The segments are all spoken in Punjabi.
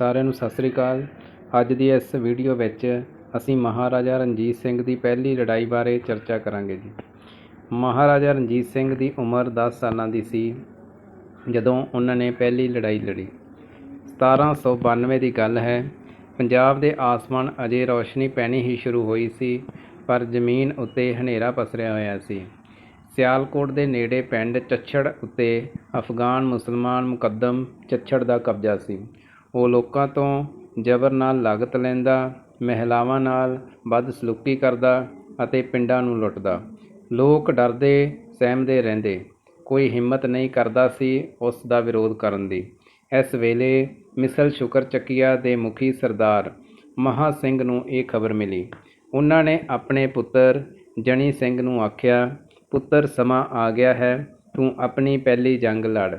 ਸਾਰਿਆਂ ਨੂੰ ਸਤਿ ਸ੍ਰੀ ਅਕਾਲ। ਅੱਜ ਦੀ ਇਸ ਵੀਡੀਓ ਵਿੱਚ ਅਸੀਂ ਮਹਾਰਾਜਾ ਰਣਜੀਤ ਸਿੰਘ ਦੀ ਪਹਿਲੀ ਲੜਾਈ ਬਾਰੇ ਚਰਚਾ ਕਰਾਂਗੇ ਜੀ। ਮਹਾਰਾਜਾ ਰਣਜੀਤ ਸਿੰਘ ਦੀ ਉਮਰ 10 ਸਾਲਾਂ ਦੀ ਸੀ, ਜਦੋਂ ਉਹਨਾਂ ਨੇ ਪਹਿਲੀ ਲੜਾਈ ਲੜੀ। 1792 ਦੀ ਗੱਲ ਹੈ, ਪੰਜਾਬ ਦੇ ਆਸਮਾਨ ਅਜੇ ਰੌਸ਼ਨੀ ਪੈਣੀ ਹੀ ਸ਼ੁਰੂ ਹੋਈ ਸੀ, ਪਰ ਜ਼ਮੀਨ ਉੱਤੇ ਹਨੇਰਾ ਪਸਰਿਆ ਹੋਇਆ ਸੀ। ਸਿਆਲਕੋਟ ਦੇ ਨੇੜੇ ਪਿੰਡ ਚੱਛੜ ਉੱਤੇ ਅਫਗਾਨ ਮੁਸਲਮਾਨ ਮੁਕੱਦਮ ਚੱਛੜ ਦਾ ਕਬਜ਼ਾ ਸੀ। ਉਹ ਲੋਕਾਂ ਤੋਂ ਜ਼ਬਰ ਨਾਲ ਲਾਗਤ ਲੈਂਦਾ, ਮਹਿਲਾਵਾਂ ਨਾਲ ਬਦਸਲੂਕੀ ਕਰਦਾ ਅਤੇ ਪਿੰਡਾਂ ਨੂੰ ਲੁੱਟਦਾ। ਲੋਕ ਡਰਦੇ, ਸਹਿਮਦੇ ਰਹਿੰਦੇ। ਕੋਈ ਹਿੰਮਤ ਨਹੀਂ ਕਰਦਾ ਸੀ ਉਸ ਦਾ ਵਿਰੋਧ ਕਰਨ ਦੀ। ਇਸ ਵੇਲੇ ਮਿਸਲ ਸ਼ੁਕਰ ਚੱਕੀਆ ਦੇ ਮੁਖੀ ਸਰਦਾਰ ਮਹਾ ਸਿੰਘ ਨੂੰ ਇਹ ਖਬਰ ਮਿਲੀ। ਉਹਨਾਂ ਨੇ ਆਪਣੇ ਪੁੱਤਰ ਜਣੀ ਸਿੰਘ ਨੂੰ ਆਖਿਆ, ਪੁੱਤਰ, ਸਮਾਂ ਆ ਗਿਆ ਹੈ, ਤੂੰ ਆਪਣੀ ਪਹਿਲੀ ਜੰਗ ਲੜ।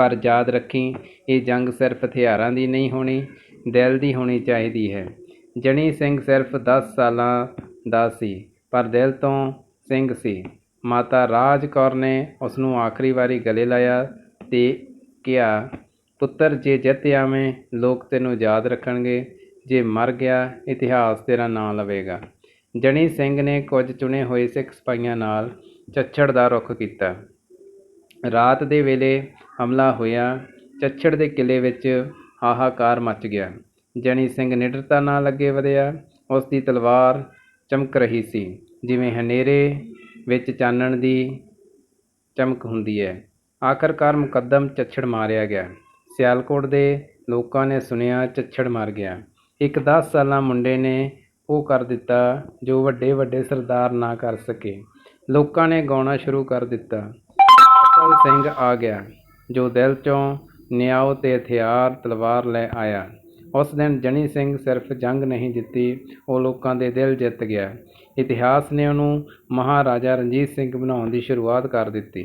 ਪਰ ਯਾਦ ਰੱਖੀ, ਇਹ ਜੰਗ ਸਿਰਫ ਹਥਿਆਰਾਂ ਦੀ ਨਹੀਂ ਹੋਣੀ, ਦਿਲ ਦੀ ਹੋਣੀ ਚਾਹੀਦੀ ਹੈ। ਜਣੀ ਸਿੰਘ ਸਿਰਫ 10 ਸਾਲਾਂ ਦਾ ਸੀ, ਪਰ ਦਿਲ ਤੋਂ ਸਿੰਘ ਸੀ। ਮਾਤਾ ਰਾਜ ਕੌਰ ਨੇ ਉਸ ਨੂੰ ਆਖਰੀ ਵਾਰੀ ਗਲੇ ਲਾਇਆ ਤੇ ਕਿਹਾ, ਪੁੱਤਰ, ਜੇ ਜਿੱਤ ਆਵੇਂ, ਲੋਕ ਤੈਨੂੰ ਯਾਦ ਰੱਖਣਗੇ। ਜੇ ਮਰ ਗਿਆ, ਇਤਿਹਾਸ ਤੇਰਾ ਨਾਂ ਲਵੇਗਾ। ਜਣੀ ਸਿੰਘ ਨੇ ਕੁਝ ਚੁਣੇ ਹੋਏ ਸਿੱਖ ਸਿਪਾਹੀਆਂ ਨਾਲ ਚੱਛੜ ਦਾ ਰੁਖ ਕੀਤਾ। ਰਾਤ ਦੇ ਵੇਲੇ ਹਮਲਾ ਹੋਇਆ, ਚੱਛੜ ਦੇ ਕਿਲ੍ਹੇ ਵਿੱਚ ਹਾਹਾਕਾਰ ਮੱਚ ਗਿਆ। ਜਣੀ ਸਿੰਘ ਨਿਡਰਤਾ ਨਾਲ ਅੱਗੇ ਵਧਿਆ। ਉਸ ਦੀ ਤਲਵਾਰ ਚਮਕ ਰਹੀ ਸੀ, ਜਿਵੇਂ ਹਨੇਰੇ ਵਿੱਚ ਚਾਨਣ ਦੀ ਚਮਕ ਹੁੰਦੀ ਹੈ। ਆਖਰਕਾਰ ਮੁਕੱਦਮ ਚੱਛੜ ਮਾਰਿਆ ਗਿਆ। ਸਿਆਲਕੋਟ ਦੇ ਲੋਕਾਂ ਨੇ ਸੁਣਿਆ ਚੱਛੜ ਮਰ ਗਿਆ। ਇੱਕ 10 ਸਾਲਾਂ ਮੁੰਡੇ ਨੇ ਉਹ ਕਰ ਦਿੱਤਾ ਜੋ ਵੱਡੇ ਵੱਡੇ ਸਰਦਾਰ ਨਾ ਕਰ ਸਕੇ। ਲੋਕਾਂ ਨੇ ਗਾਉਣਾ ਸ਼ੁਰੂ ਕਰ ਦਿੱਤਾ। ਅਸਲ ਸਿੰਘ ਆ ਗਿਆ, ਜੋ ਦਿਲ ਚੋਂ ਨਿਆਓ ਤੇ ਹਥਿਆਰ ਤਲਵਾਰ ਲੈ ਆਇਆ। ਉਸ ਦਿਨ ਜਣੀ ਸਿੰਘ ਸਿਰਫ ਜੰਗ ਨਹੀਂ ਜਿੱਤੀ, ਉਹ ਲੋਕਾਂ ਦੇ ਦਿਲ ਜਿੱਤ ਗਿਆ। ਇਤਿਹਾਸ ਨੇ ਉਹਨੂੰ ਮਹਾਰਾਜਾ ਰਣਜੀਤ ਸਿੰਘ ਬਣਾਉਣ ਦੀ ਸ਼ੁਰੂਆਤ ਕਰ ਦਿੱਤੀ।